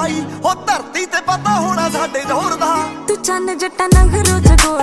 ਆਈ ਹੋ ਧਰਤੀ ਤੇ ਪਤਾ ਹੋਣਾ ਸਾਡੇ ਜ਼ੋਰ ਦਾ। ਤੂੰ ਚੰਨ ਜੱਟਾ ਨਗਰੋਂ ਜਗੋੜ